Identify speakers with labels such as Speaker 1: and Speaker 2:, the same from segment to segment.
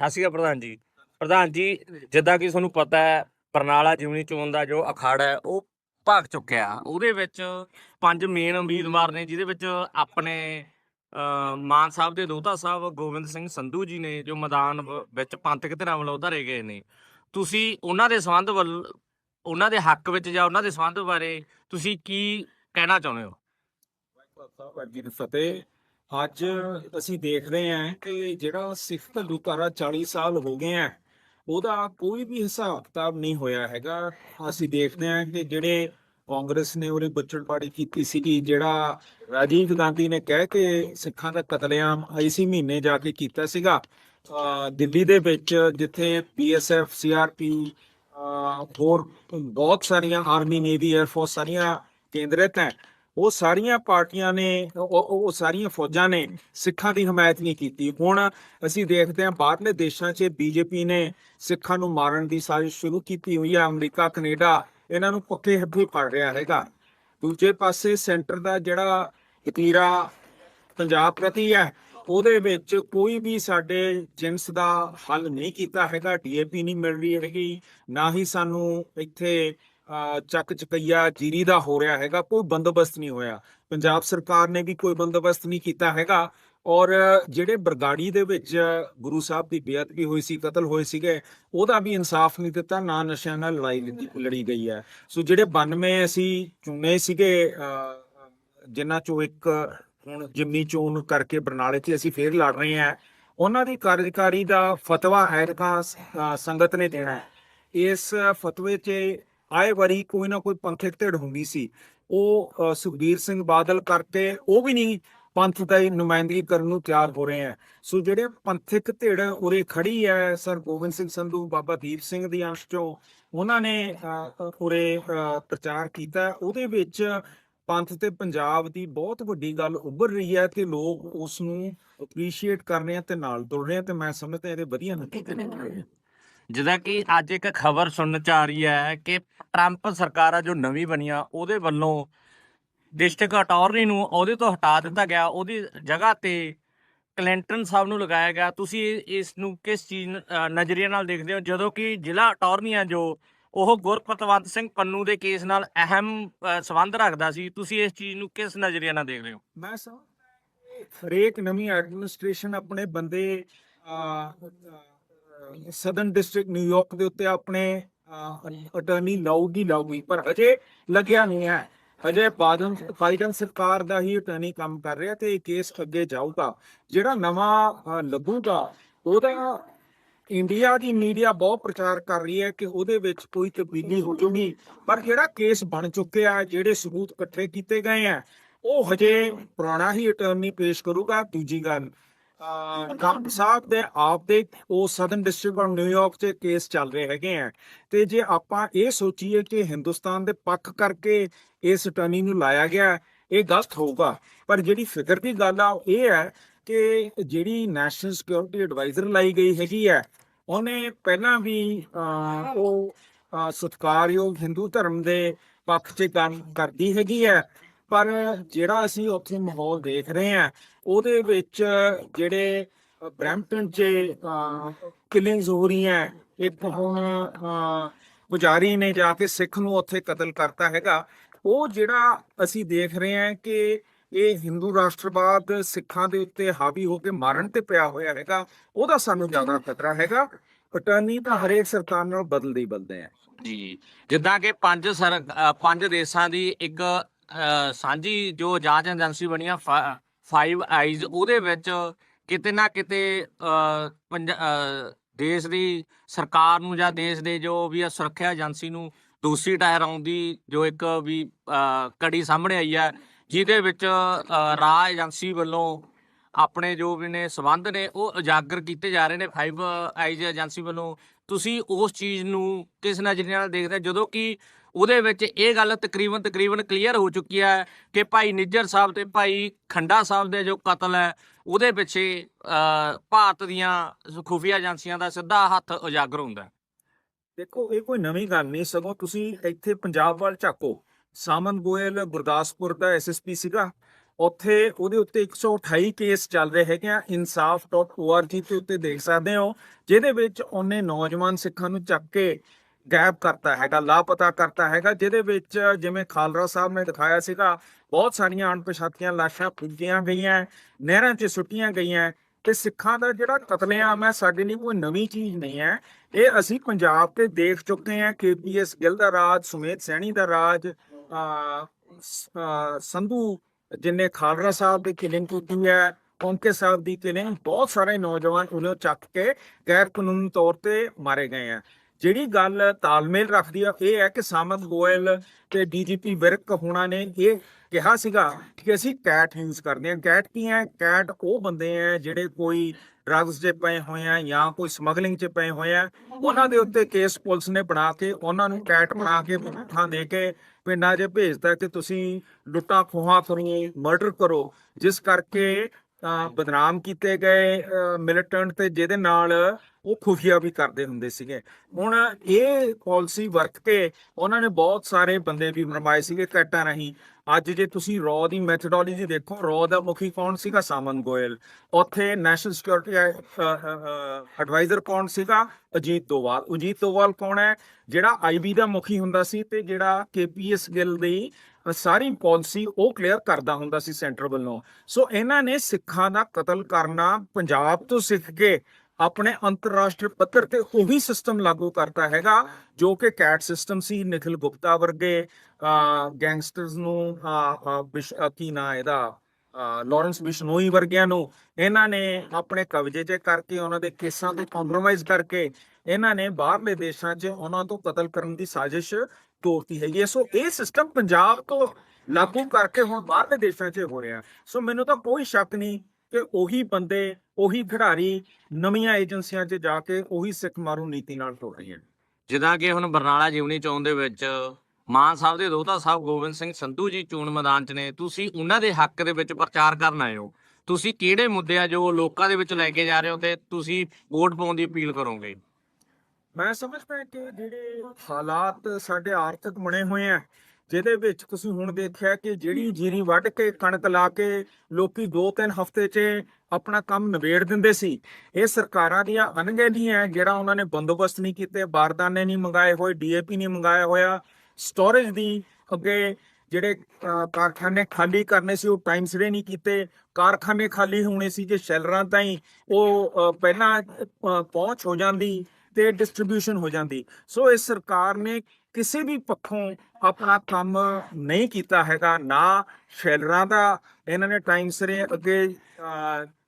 Speaker 1: ਸਤਿ ਸ਼੍ਰੀ ਅਕਾਲ ਪ੍ਰਧਾਨ ਜੀ। ਪ੍ਰਧਾਨ ਜੀ, ਜਿੱਦਾਂ ਕਿ ਤੁਹਾਨੂੰ ਪਤਾ ਹੈ, ਬਰਨਾਲਾ ਜਿਮਨੀ ਚੋਣ ਦਾ ਜੋ ਅਖਾੜਾ ਹੈ, ਉਹ ਭਾਗ ਚੁੱਕਿਆ। ਉਹਦੇ ਵਿੱਚ ਪੰਜ ਮੇਨ ਉਮੀਦਵਾਰ ਨੇ, ਜਿਹਦੇ ਵਿੱਚ ਆਪਣੇ ਮਾਨ ਸਾਹਿਬ ਦੇ ਦੋਤਾ ਸਾਹਿਬ, ਗੋਬਿੰਦ ਸਿੰਘ ਸੰਧੂ ਜੀ ਨੇ, ਜੋ ਮੈਦਾਨ ਵਿੱਚ ਪੰਥਕ ਧਿਰਾਂ ਵੱਲੋਂ ਧਰੇ ਗਏ ਨੇ। ਤੁਸੀਂ ਉਹਨਾਂ ਦੇ ਸੰਬੰਧ ਵੱਲ, ਉਹਨਾਂ ਦੇ ਹੱਕ ਵਿੱਚ ਜਾਂ ਉਹਨਾਂ ਦੇ ਸੰਬੰਧ ਬਾਰੇ ਤੁਸੀਂ ਕੀ ਕਹਿਣਾ ਚਾਹੁੰਦੇ ਹੋ?
Speaker 2: ਵਰਗੀ ਦੀ ਫਤਿਹ। ਅੱਜ ਅਸੀਂ ਦੇਖ ਰਹੇ ਹਾਂ ਕਿ ਜਿਹੜਾ ਸਿੱਖ ਘੱਲੂਘਾਰਾ 40 ਸਾਲ ਹੋ ਗਏ ਆ ਉਹਦਾ ਕੋਈ ਵੀ ਹਿਸਾਬ ਕਿਤਾਬ ਨਹੀਂ ਹੋਇਆ ਹੈਗਾ। ਅਸੀਂ ਦੇਖਦੇ ਹਾਂ ਕਿ ਜਿਹੜੇ ਕਾਂਗਰਸ ਨੇ ਉਹਨੇ ਬੱਚੜਪਾੜੀ ਕੀਤੀ ਸੀ ਕਿ ਜਿਹੜਾ ਰਾਜੀਵ ਗਾਂਧੀ ਨੇ ਕਹਿ ਕੇ ਸਿੱਖਾਂ ਦਾ ਕਤਲੇਆਮ ਇਸੀ ਮਹੀਨੇ ਜਾ ਕੇ ਕੀਤਾ ਸੀਗਾ ਦਿੱਲੀ ਦੇ ਵਿੱਚ ਜਿੱਥੇ ਬੀਐਸਐਫ ਸੀਆਰਪੀ ਹੋਰ ਬਹੁਤ ਸਾਰੀਆਂ ਆਰਮੀ, ਨੇਵੀ 에ਅਰ ਫੋਰਸ ਸਾਰੀਆਂ ਕੇਂਦਰਿਤ ਹੈ ਉਹ ਸਾਰੀਆਂ ਪਾਰਟੀਆਂ ਨੇ, ਉਹ, ਉਹ- ਸਾਰੀਆਂ ਫੌਜਾਂ ਨੇ ਸਿੱਖਾਂ ਦੀ ਹਮਾਇਤ ਨਹੀਂ ਕੀਤੀ। ਹੁਣ ਅਸੀਂ ਦੇਖਦੇ ਹਾਂ ਬਾਹਰਲੇ ਦੇਸ਼ਾਂ 'ਚ ਬੀਜੇਪੀ ਨੇ ਸਿੱਖਾਂ ਨੂੰ ਮਾਰਨ ਦੀ ਸਾਜ਼ਿਸ਼ ਸ਼ੁਰੂ ਕੀਤੀ ਹੋਈ ਹੈ ਅਮਰੀਕਾ, ਕੈਨੇਡਾ, ਇਹਨਾਂ ਨੂੰ ਪੱਕੇ ਹੱਥੀਂ ਫੜ ਰਿਹਾ ਹੈਗਾ। ਦੂਜੇ ਪਾਸੇ ਸੈਂਟਰ ਦਾ ਜਿਹੜਾ ਵਤੀਰਾ ਪੰਜਾਬ ਪ੍ਰਤੀ ਹੈ, ਉਹਦੇ ਵਿੱਚ ਕੋਈ ਵੀ ਸਾਡੇ ਜਿੰਸ ਦਾ ਹੱਲ ਨਹੀਂ ਕੀਤਾ ਹੈਗਾ ਡੀਏਪੀ ਨਹੀਂ ਮਿਲ ਰਹੀ ਹੈਗੀ, ਨਾ ਹੀ ਸਾਨੂੰ ਇੱਥੇ ਚੱਕ ਚਕਈਆ ਜੀਰੀ ਦਾ ਹੋ ਰਿਹਾ ਹੈਗਾ, ਕੋਈ ਬੰਦੋਬਸਤ ਨਹੀਂ ਹੋਇਆ। ਪੰਜਾਬ ਸਰਕਾਰ ਨੇ ਵੀ ਕੋਈ ਬੰਦੋਬਸਤ ਨਹੀਂ ਕੀਤਾ ਹੈਗਾ। ਔਰ ਜਿਹੜੇ ਬਰਗਾੜੀ ਦੇ ਵਿੱਚ ਗੁਰੂ ਸਾਹਿਬ ਦੀ ਬੇਅਦਬੀ ਹੋਈ ਸੀ, ਕਤਲ ਹੋਏ ਸੀਗੇ, ਉਹਦਾ ਵੀ ਇਨਸਾਫ ਨਹੀਂ ਦਿੱਤਾ, ਨਾ ਨਸ਼ਿਆਂ ਨਾਲ ਲੜਾਈ ਲੜੀ- ਗਈ ਹੈ। ਸੋ ਜਿਹੜੇ 92 ਅਸੀਂ ਚੁਣੇ ਸੀਗੇ ਜਿਨ੍ਹਾਂ ਚੋਂ ਇੱਕ ਹੁਣ ਜਿਮਨੀ ਚੋਣ ਕਰਕੇ ਬਰਨਾਲੇ 'ਚ ਅਸੀਂ ਫੇਰ ਲੜ ਰਹੇ ਹਾਂ, ਉਹਨਾਂ ਦੀ ਕਾਰਜਕਾਰੀ ਦਾ ਫਤਵਾ ਐਰਕਾ ਸੰਗਤ ਨੇ ਦੇਣਾ ਹੈ। ਇਸ ਫਤਵੇ 'ਚ ਆਏ ਵਾਰੀ ਕੋਈ ਨਾ ਕੋਈ ਪੰਥਕ ਧਿਰ ਹੁੰਦੀ ਸੀ। ਉਹ ਸੁਖਬੀਰ ਸਿੰਘ ਬਾਦਲ ਕਰਕੇ ਉਹ ਵੀ ਨਹੀਂ ਪੰਥ ਦਾ ਨੁਮਾਇੰਦਗੀ ਕਰਨ ਨੂੰ ਤਿਆਰ ਹੋ ਰਹੇ ਹੈ। ਸੋ ਜਿਹੜੇ ਪੰਥਕ ਧਿਰ ਉਰੇ ਖੜੀ ਹੈ, ਸਰ ਗੋਬਿੰਦ ਸਿੰਘ ਸੰਧੂ, ਬਾਬਾ ਦੀਪ ਸਿੰਘ ਦੀ ਅੰਸ਼ ਚੋਂ, ਉਹਨਾਂ ਨੇ ਉਰੇ ਪ੍ਰਚਾਰ ਕੀਤਾ। ਉਹਦੇ ਵਿੱਚ ਪੰਥ ਤੇ ਪੰਜਾਬ ਦੀ ਬਹੁਤ ਵੱਡੀ ਗੱਲ ਉੱਭਰ ਰਹੀ ਹੈ ਤੇ ਲੋਕ ਉਸ ਨੂੰ ਅਪਰੀਸ਼ੀਏਟ ਕਰ ਰਹੇ ਆ ਤੇ ਨਾਲ ਤੁਰ ਰਹੇ ਆ ਤੇ ਮੈਂ ਸਮਝਦਾ ਇਹਦੇ ਵਧੀਆ ਨਤੀਜੇ ਨਿਕਲਣਗੇ
Speaker 1: ਜਿੱਦਾਂ ਕਿ ਅੱਜ ਇੱਕ ਖਬਰ ਸੁਣਨ ਚ ਆ ਰਹੀ ਹੈ ਕਿ ਟਰੰਪ ਸਰਕਾਰ ਆ ਜੋ ਨਵੀਂ ਬਣੀ ਆ ਉਹਦੇ ਵੱਲੋਂ ਡਿਸਟ੍ਰਿਕਟ ਅਟਾਰਨੀ ਨੂੰ ਉਹਦੇ ਤੋਂ ਹਟਾ ਦਿੱਤਾ ਗਿਆ ਉਹਦੀ ਜਗ੍ਹਾ ਤੇ ਕਲਿੰਟਨ ਸਾਹਿਬ ਨੂੰ ਲਗਾਇਆ ਗਿਆ। ਤੁਸੀਂ ਇਸ ਨੂੰ ਕਿਸ ਚੀਜ਼ ਨਜ਼ਰੀਏ ਨਾਲ ਦੇਖਦੇ ਹੋ? ਜਦੋਂ ਕਿ ਜ਼ਿਲ੍ਹਾ ਅਟਾਰਨੀ ਆ ਜੋ ਉਹ ਗੁਰਪਤਵੰਤ ਸਿੰਘ ਪੰਨੂ ਦੇ ਕੇਸ ਨਾਲ ਅਹਿਮ ਅ, ਸੰਬੰਧ ਰੱਖਦਾ ਸੀ। ਤੁਸੀਂ ਇਸ ਚੀਜ਼ ਨੂੰ ਕਿਸ ਨਜ਼ਰੀਏ ਨਾਲ ਦੇਖਦੇ ਹੋ?
Speaker 2: ਮੈਂ ਸਮਝਦਾ ਹਰੇਕ ਨਵੀਂ ਐਡਮਿਨਿਸਟ੍ਰੇਸ਼ਨ ਆਪਣੇ ਬੰਦੇ ਸਦਰਨ ਡਿਸਟ੍ਰਿਕਟ ਨਿਊਯਾਰਕ ਦੇ ਉੱਤੇ ਆਪਣੇ ਅਟਾਰਨੀ ਲਾਊਗੀ ਲਾਊਗੀ ਪਰ ਹਜੇ ਲੱਗਿਆ ਨਹੀਂ ਹੈ। ਹਜੇ ਬਾਦਨ ਬਾਈਡਨ ਸਰਕਾਰ ਦਾ ਹੀ ਅਟਾਰਨੀ ਕੰਮ ਕਰ ਰਿਹਾ ਤੇ ਇਹ ਕੇਸ ਅੱਗੇ ਜਾਊਗਾ। ਜਿਹੜਾ ਨਵਾਂ ਲੱਗੂਗਾ ਉਹਦਾ ਇੰਡੀਆ ਦੀ ਮੀਡੀਆ ਬਹੁਤ ਪ੍ਰਚਾਰ ਕਰ ਰਹੀ ਹੈ ਕਿ ਉਹਦੇ ਵਿੱਚ ਕੋਈ ਤਬਦੀਲੀ ਹੋ ਜੂਗੀ ਪਰ ਜਿਹੜਾ ਕੇਸ ਬਣ ਚੁੱਕਿਆ ਜਿਹੜੇ ਸਬੂਤ ਇਕੱਠੇ ਕੀਤੇ ਗਏ ਆ ਉਹ ਹਜੇ ਪੁਰਾਣਾ ਹੀ ਅਟਾਰਨੀ ਪੇਸ਼ ਕਰੂਗਾ ਦੂਜੀ ਗੱਲ। ਟਰੰਪ ਸਾਹਿਬ ਦੇ ਆਪ ਦੇ ਉਹ southern district of New York 'ਚ ਕੇਸ ਚੱਲ ਰਹੇ ਹੈਗੇ ਆ। ਤੇ ਜੇ ਆਪਾਂ ਇਹ ਸੋਚੀਏ ਕਿ ਹਿੰਦੁਸਤਾਨ ਦੇ ਪੱਖ ਕਰਕੇ ਇਸ ਅਟਾਰਨੀ ਨੂੰ ਲਾਇਆ ਗਿਆ ਇਹ ਗਲਤ ਹੋਊਗਾ। ਪਰ ਜਿਹੜੀ ਫਿਕਰ ਦੀ ਗੱਲ ਆ ਉਹ ਇਹ ਹੈ ਕਿ ਜਿਹੜੀ ਨੈਸ਼ਨਲ ਸਿਕਿਉਰਿਟੀ ਐਡਵਾਈਜ਼ਰ ਲਾਈ ਗਈ ਹੈਗੀ ਹੈ ਉਹਨੇ ਪਹਿਲਾਂ ਵੀ ਉਹ ਸਤਿਕਾਰਯੋਗ ਹਿੰਦੂ ਧਰਮ ਦੇ ਪੱਖ 'ਚ ਕੰਮ ਕਰਦੀ ਹੈਗੀ ਹੈ ਪਰ ਜਿਹੜਾ ਅਸੀਂ ਉੱਥੇ ਮਾਹੌਲ ਦੇਖ ਰਹੇ ਹਾਂ ਉਹਦੇ ਵਿੱਚ ਜਿਹੜੇ ਅ, 'ਚ ਕਿਲਿੰਗਸ ਹੋ ਰਹੀਆਂ ਇੱਕ ਹੁਣ ਪੁਜਾਰੀ ਨੇ ਜਾ ਕੇ ਸਿੱਖ ਨੂੰ ਉੱਥੇ ਕਤਲ ਕਰਤਾ ਹੈਗਾ। ਉਹ ਜਿਹੜਾ ਅਸੀਂ ਦੇਖ ਰਹੇ ਹਾਂ ਕਿ ਇਹ ਹਿੰਦੂ ਰਾਸ਼ਟਰਵਾਦ ਸਿੱਖਾਂ ਦੇ ਉੱਤੇ ਹਾਵੀ ਹੋ ਕੇ ਮਾਰਨ ਤੇ ਪਿਆ ਹੋਇਆ ਹੈਗਾ ਉਹਦਾ ਸਾਨੂੰ ਜ਼ਿਆਦਾ ਖਤਰਾ ਹੈਗਾ। ਅਟਾਰਨੀ ਤਾਂ ਹਰੇਕ ਸਰਕਾਰ ਨਾਲ ਬਦਲਦੇ ਬਦਲਦੇ ਆ।
Speaker 1: ਜੀ ਜਿੱਦਾਂ ਕਿ ਪੰਜ ਸਰ ਪੰਜ ਦੇਸ਼ਾਂ ਦੀ ਇੱਕ ਸਾਂਝੀ ਜੋ ਜਾਂਚ ਏਜੰਸੀ ਬਣੀ ਆ ਫਾਈਵ ਆਈਜ਼ ਉਹਦੇ ਵਿੱਚ ਕਿਤੇ ਨਾ ਕਿਤੇ ਪੰਜ- ਦੇਸ਼ ਦੀ ਸਰਕਾਰ ਨੂੰ ਜਾਂ ਦੇਸ਼ ਦੇ ਜੋ ਵੀ ਆ ਸੁਰੱਖਿਆ ਏਜੰਸੀ ਨੂੰ ਦੋਸ਼ੀ ਠਹਿਰਾਉਣ ਦੀ ਜੋ ਇੱਕ ਵੀ ਅ, ਕੜੀ ਸਾਹਮਣੇ ਆਈ ਹੈ ਜਿਹਦੇ ਵਿੱਚ ਰਾਜ ਏਜੰਸੀ ਵੱਲੋਂ ਆਪਣੇ ਜੋ ਵੀ ਨੇ ਸਬੰਧ ਨੇ ਉਹ ਉਜਾਗਰ ਕੀਤੇ ਜਾ ਰਹੇ ਨੇ ਫਾਈਵ ਆਈਜ਼ ਏਜੰਸੀ ਵੱਲੋਂ। ਤੁਸੀਂ ਉਸ ਚੀਜ਼ ਨੂੰ ਕਿਸ ਨਜ਼ਰੀਏ ਨਾਲ ਦੇਖਦੇ ਜਦੋਂ ਕਿ ਉਹਦੇ ਵਿੱਚ ਇਹ ਗੱਲ ਤਕਰੀਬਨ ਤਕਰੀਬਨ ਕਲੀਅਰ ਹੋ ਚੁੱਕੀ ਹੈ ਕਿ ਭਾਈ ਨਿੱਜਰ ਸਾਹਿਬ ਤੇ ਭਾਈ ਖੰਡਾ ਸਾਹਿਬ ਦੇ ਜੋ ਕਤਲ ਹੈ, ਉਹਦੇ ਪਿੱਛੇ ਭਾਰਤ ਦੀਆਂ ਖੁਫੀਆ ਏਜੰਸੀਆਂ ਦਾ ਸਿੱਧਾ ਹੱਥ ਉਜਾਗਰ ਹੁੰਦਾ
Speaker 2: ਦੇਖੋ, ਇਹ ਕੋਈ ਨਵੀਂ ਗੱਲ ਨਹੀਂ, ਸਗੋਂ ਤੁਸੀਂ ਇੱਥੇ ਪੰਜਾਬ ਵੱਲ ਝਾਕੋ। ਸਾਮਨ ਗੋਇਲ ਗੁਰਦਾਸਪੁਰ ਦਾ ਐਸਐਸਪੀ ਸੀਗਾ। ਉੱਥੇ ਉਹਦੇ ਉੱਤੇ 128 ਕੇਸ ਚੱਲ ਰਹੇ ਹੈਗੇ ਆ। insaf.org ਤੇ ਉੱਤੇ ਦੇਖ ਸਕਦੇ ਹੋ, ਜਿਹਦੇ ਵਿੱਚ ਉਹਨੇ ਨੌਜਵਾਨ ਸਿੱਖਾਂ ਨੂੰ ਚੱਕ ਕੇ ਗਾਇਬ ਕਰਤਾ ਹੈਗਾ, ਲਾਪਤਾ ਕਰਤਾ ਹੈਗਾ, ਜਿਹਦੇ ਵਿੱਚ ਜਿਵੇਂ ਖਾਲਰਾ ਸਾਹਿਬ ਨੇ ਦਿਖਾਇਆ ਸੀਗਾ, ਬਹੁਤ ਸਾਰੀਆਂ ਅਣਪਛਾਤੀਆਂ ਲਾਸ਼ਾਂ ਪੁੱਜੀਆਂ ਗਈਆਂ, ਨਹਿਰਾਂ 'ਚ ਸੁੱਟੀਆਂ ਗਈਆਂ ਤੇ ਸਿੱਖਾਂ ਦਾ ਜਿਹੜਾ ਕਤਲੇਆਮ ਹੈ, ਸਾਡੇ ਲਈ ਕੋਈ ਨਵੀਂ ਚੀਜ਼ ਨਹੀਂ ਹੈ। ਇਹ ਅਸੀਂ ਪੰਜਾਬ ਤੇ ਦੇਖ ਚੁੱਕੇ ਹਾਂ, ਕੇਪੀਐਸ ਗਿੱਲ ਦਾ ਰਾਜ, ਸੁਮੇਧ ਸੈਣੀ ਦਾ ਰਾਜ ਸੰਧੂ ਜਿਨੇ ਖਾਲਰਾ ਸਾਹਿਬ ਦੀ ਕਿਲਿੰਗ ਕੀਤੀ ਹੈ ਕੌਂਕੇ ਸਾਹਿਬ ਦੀ ਕਿਲਿੰਗ ਬਹੁਤ ਸਾਰੇ ਨੌਜਵਾਨ ਉਹਨੂੰ ਚੱਕ ਕੇ ਗੈਰ ਕਾਨੂੰਨੀ ਤੌਰ ਤੇ ਮਾਰੇ ਗਏ ਆ। ਜਿਹੜੀ ਗੱਲ ਤਾਲਮੇਲ ਰੱਖਦੀ ਆ, ਇਹ ਹੈ ਕਿ ਸਾਮਤ ਗੋਇਲ ਤੇ ਡੀਜੀਪੀ ਵਿਰਕ ਹੋਣਾ ਨੇ ਇਹ ਕਿਹਾ ਸੀਗਾ ਕਿ ਅਸੀਂ ਕੈਟ ਯੂਜ਼ ਕਰਦੇ ਹਾਂ। ਕੈਟ ਕੀ ਹੈ? ਕੈਟ ਉਹ ਬੰਦੇ ਆ ਜਿਹੜੇ ਕੋਈ ਡਰੱਗਸ 'ਚ ਪਏ ਹੋਏ ਆ ਜਾਂ ਕੋਈ ਸਮਗਲਿੰਗ 'ਚ ਪਏ ਹੋਏ ਆ। ਉਹਨਾਂ ਦੇ ਉੱਤੇ ਕੇਸ ਪੁਲਿਸ ਨੇ ਬਣਾ ਕੇ, ਉਹਨਾਂ ਨੂੰ ਕੈਟ ਬਣਾ ਕੇ ਥਾਂ ਦੇ ਕੇ ਪਿੰਡਾਂ 'ਚ ਭੇਜਦਾ ਕਿ ਤੁਸੀਂ ਲੁੱਟਾਂ, ਖੋਹਾਂ ਕਰੋ ਮਰਡਰ ਕਰੋ। ਜਿਸ ਕਰਕੇ ਬਦਨਾਮ ਕੀਤੇ ਗਏ ਮਿਲਟੈਂਟ ਤੇ ਜਿਹਦੇ ਨਾਲ ਉਹ ਖੁਫੀਆ ਵੀ ਕਰਦੇ ਹੁੰਦੇ ਸੀਗੇ। ਹੁਣ ਇਹ ਪਾਲਿਸੀ ਵਰਕ 'ਤੇ ਉਹਨਾਂ ਨੇ ਬਹੁਤ ਸਾਰੇ ਬੰਦੇ ਵੀ ਬਣਵਾਏ ਸੀਗੇ ਕੈਟਾਂ ਰਾਹੀਂ। ਅੱਜ ਜੇ ਤੁਸੀਂ ਰੋ ਦੀ ਮੈਥਡੋਲੋਜੀ ਦੇਖੋ, ਰੋ ਦਾ ਮੁਖੀ ਕੌਣ ਸੀਗਾ? ਸਾਮਨ ਗੋਇਲ। ਉੱਥੇ ਨੈਸ਼ਨਲ ਸਿਕਿਉਰਿਟੀ ਐਡਵਾਈਜ਼ਰ ਕੌਣ ਸੀਗਾ? ਅਜੀਤ ਦੋਵਾਲ ਅਜੀਤ ਦੋਵਾਲ ਕੌਣ ਹੈ? ਜਿਹੜਾ ਆਈਬੀ ਦਾ ਮੁਖੀ ਹੁੰਦਾ ਸੀ ਤੇ ਜਿਹੜਾ ਕੇਪੀਐਸ ਗਿੱਲ ਦੀ ਸਾਰੀ ਪਾਲਿਸੀ ਉਹ ਕਲੀਅਰ ਕਰਦਾ ਹੁੰਦਾ ਸੀ ਸੈਂਟਰ ਵੱਲੋਂ। ਸੋ ਇਹਨਾਂ ਨੇ ਸਿੱਖਾਂ ਦਾ ਕਤਲ ਕਰਨਾ ਪੰਜਾਬ ਤੋਂ ਸਿੱਖ ਕੇ ਆਪਣੇ ਅੰਤਰਰਾਸ਼ਟਰੀ ਪੱਧਰ ਤੇ ਉਹੀ ਸਿਸਟਮ ਲਾਗੂ ਕਰਦਾ ਹੈਗਾ ਜੋ ਕਿ ਕੈਟ ਸਿਸਟਮ ਸੀ ਨਿਖਿਲ ਗੁਪਤਾ ਵਰਗੇ ਗੈਂਗਸਟਰਸ ਨੂੰ ਕੀ ਨਾਂ ਇਹਦਾ? ਅ, ਲਾਰੈਂਸ ਬਿਸ਼ਨੋਈ ਵਰਗਿਆਂ ਨੂੰ ਇਹਨਾਂ ਨੇ ਆਪਣੇ ਕਬਜ਼ੇ 'ਚ ਕਰਕੇ ਉਹਨਾਂ ਦੇ ਕੇਸਾਂ ਤੋਂ ਕੰਪਰੋਮਾਈਜ਼ ਕਰਕੇ ਇਹਨਾਂ ਨੇ ਬਾਹਰਲੇ ਦੇਸ਼ਾਂ 'ਚ ਉਹਨਾਂ ਤੋਂ ਕਤਲ ਕਰਨ ਦੀ ਸਾਜ਼ਿਸ਼ ਤੋਰਤੀ ਹੈਗੀ ਹੈ। ਸੋ ਇਹ ਸਿਸਟਮ ਪੰਜਾਬ ਤੋਂ ਲਾਗੂ ਕਰਕੇ ਹੁਣ ਬਾਹਰਲੇ ਦੇਸ਼ਾਂ 'ਚ ਹੋ ਰਿਹਾ। ਸੋ ਮੈਨੂੰ ਤਾਂ ਕੋਈ ਸ਼ੱਕ ਨਹੀਂ ਕਿ ਉਹੀ ਬੰਦੇ ਉਹੀ ਖਿਡਾਰੀ ਨਵੀਆਂ ਏਜੰਸੀਆਂ 'ਚ ਜਾ ਕੇ ਉਹੀ ਸਿੱਖ ਮਾਰੂ ਨੀਤੀ ਨਾਲ ਹੋ ਰਹੀ ਹੈ
Speaker 1: ਜਿੱਦਾਂ ਕਿ ਹੁਣ ਬਰਨਾਲਾ ਜਿਮਨੀ ਚੋਣ ਦੇ ਵਿੱਚ ਮਾਨ ਸਾਹਿਬ ਦੇ ਦੋਤਾ ਸਾਹਿਬ ਗੋਬਿੰਦ ਸਿੰਘ ਸੰਧੂ ਜੀ ਚੋਣ ਮੈਦਾਨ 'ਚ ਨੇ ਤੁਸੀਂ ਉਹਨਾਂ ਦੇ ਹੱਕ ਦੇ ਵਿੱਚ ਪ੍ਰਚਾਰ ਕਰਨ ਆਏ ਹੋ। ਤੁਸੀਂ ਕਿਹੜੇ ਮੁੱਦੇ ਆ ਜੋ ਲੋਕਾਂ ਦੇ ਵਿੱਚ ਲੈ ਕੇ ਜਾ ਰਹੇ ਹੋ ਤੇ ਤੁਸੀਂ ਵੋਟ ਪਾਉਣ ਦੀ ਅਪੀਲ ਕਰੋਗੇ?
Speaker 2: ਮੈਂ ਸਮਝਦਾ ਕਿ ਜਿਹੜੇ ਹਾਲਾਤ ਸਾਡੇ ਆਰਥਿਕ ਬਣੇ ਹੋਏ ਆ ਜਿਹਦੇ ਵਿੱਚ ਤੁਸੀਂ ਹੁਣ ਦੇਖਿਆ ਕਿ ਜਿਹੜੀ ਜੀਰੀ ਵੱਢ ਕੇ ਕਣਕ ਲਾ ਕੇ ਲੋਕੀ 2-3 ਹਫ਼ਤੇ 'ਚ ਆਪਣਾ ਕੰਮ ਨਿਬੇੜ ਦਿੰਦੇ ਸੀ, ਇਹ ਸਰਕਾਰਾਂ ਦੀਆਂ ਅਣਗਹਿਲੀ ਜਿਹੜਾ ਉਹਨਾਂ ਨੇ ਬੰਦੋਬਸਤ ਨਹੀਂ ਕੀਤੇ, ਬਾਰਦਾਨੇ ਨਹੀਂ ਮੰਗਾਏ ਹੋਏ, ਡੀਏਪੀ ਨਹੀਂ ਮੰਗਾਇਆ ਹੋਇਆ ਸਟੋਰੇਜ ਦੀ ਅੱਗੇ ਜਿਹੜੇ ਕਾਰਖਾਨੇ ਖਾਲੀ ਕਰਨੇ ਸੀ, ਉਹ ਟਾਈਮ ਸਿਰੇ ਨਹੀਂ ਕੀਤੇ, ਕਾਰਖਾਨੇ ਖਾਲੀ ਹੋਣੇ ਸੀ ਜੇ ਸ਼ੈਲਰਾਂ ਤਾਈਂ ਉਹ ਪਹਿਲਾਂ ਪਹੁੰਚ ਹੋ ਜਾਂਦੀ ਤੇ ਡਿਸਟ੍ਰੀਬਿਊਸ਼ਨ ਹੋ ਜਾਂਦੀ। ਸੋ ਇਸ ਸਰਕਾਰ ਨੇ ਕਿਸੇ ਵੀ ਪੱਖੋਂ ਆਪਣਾ ਕੰਮ ਨਹੀਂ ਕੀਤਾ ਹੈਗਾ, ਨਾ ਸ਼ੈਲਰਾਂ ਦਾ ਇਹਨਾਂ ਨੇ ਟਾਈਮ ਸਿਰੇ ਅੱਗੇ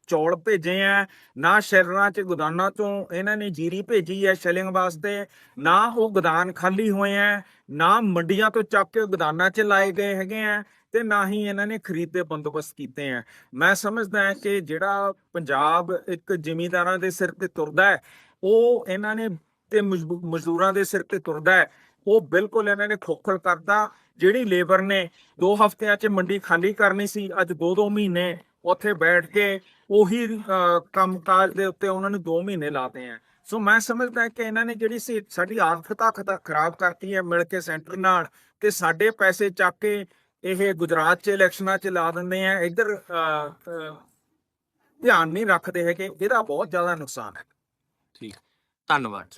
Speaker 2: ਚੌਲ ਭੇਜੇ ਆ ਨਾ ਸ਼ੈਲਰਾਂ ਚ ਗੋਦਾਨਾਂ ਤੋਂ ਇਹਨਾਂ ਨੇ ਜੀਰੀ ਭੇਜੀ ਹੈ ਸ਼ੈਲਿੰਗ ਵਾਸਤੇ, ਨਾ ਉਹ ਗੋਦਾਨ ਖਾਲੀ ਹੋਏ ਆ ਨਾ ਮੰਡੀਆਂ ਤੋਂ ਚੱਕ ਕੇ ਗੋਦਾਨਾਂ 'ਚ ਲਾਏ ਗਏ ਹੈਗੇ ਆ ਤੇ ਨਾ ਹੀ ਇਹਨਾਂ ਨੇ ਖਰੀਦ ਦੇ ਬੰਦੋਬਸਤ ਕੀਤੇ ਆ ਮੈਂ ਸਮਝਦਾ ਹਾਂ ਕਿ ਜਿਹੜਾ ਪੰਜਾਬ ਇੱਕ ਜ਼ਿਮੀਂਦਾਰਾਂ ਦੇ ਸਿਰ ਤੇ ਤੁਰਦਾ ਹੈ ਉਹ ਇਹਨਾਂ ਨੇ ਤੇ ਮਜ਼ਬੂ- ਮਜ਼ਦੂਰਾਂ ਦੇ ਸਿਰ ਤੇ ਤੁਰਦਾ ਹੈ ਉਹ ਬਿਲਕੁਲ ਇਹਨਾਂ ਨੇ ਖੋਖਲ ਕਰਤਾ। ਜਿਹੜੀ ਲੇਬਰ ਨੇ 2 ਹਫ਼ਤਿਆਂ 'ਚ ਮੰਡੀ ਖਾਲੀ ਕਰਨੀ ਸੀ ਅੱਜ 2-2 ਮਹੀਨੇ ਉੱਥੇ ਬੈਠ ਕੇ ਉਹੀ ਅਹ, ਕੰਮਕਾਜ ਦੇ ਉੱਤੇ ਉਹਨਾਂ ਨੂੰ 2 ਮਹੀਨੇ ਲਾਤੇ ਆ। ਸੋ ਮੈਂ ਸਮਝਦਾ ਕਿ ਇਹਨਾਂ ਨੇ ਜਿਹੜੀ ਸੀ ਸਾਡੀ ਆਰਥਿਕਤਾ ਖਤਾ ਖਰਾਬ ਕਰਤੀ ਹੈ ਮਿਲ ਕੇ ਸੈਂਟਰ ਨਾਲ ਤੇ ਸਾਡੇ ਪੈਸੇ ਚੱਕ ਕੇ ਇਹ ਗੁਜਰਾਤ 'ਚ ਇਲੈਕਸ਼ਨਾਂ 'ਚ ਲਾ ਦਿੰਦੇ ਆ। ਇੱਧਰ ਧਿਆਨ ਨਹੀਂ ਰੱਖਦੇ ਹੈਗੇ ਇਹਦਾ ਬਹੁਤ ਜ਼ਿਆਦਾ ਨੁਕਸਾਨ ਹੈ।
Speaker 1: ਠੀਕ। ਧੰਨਵਾਦ।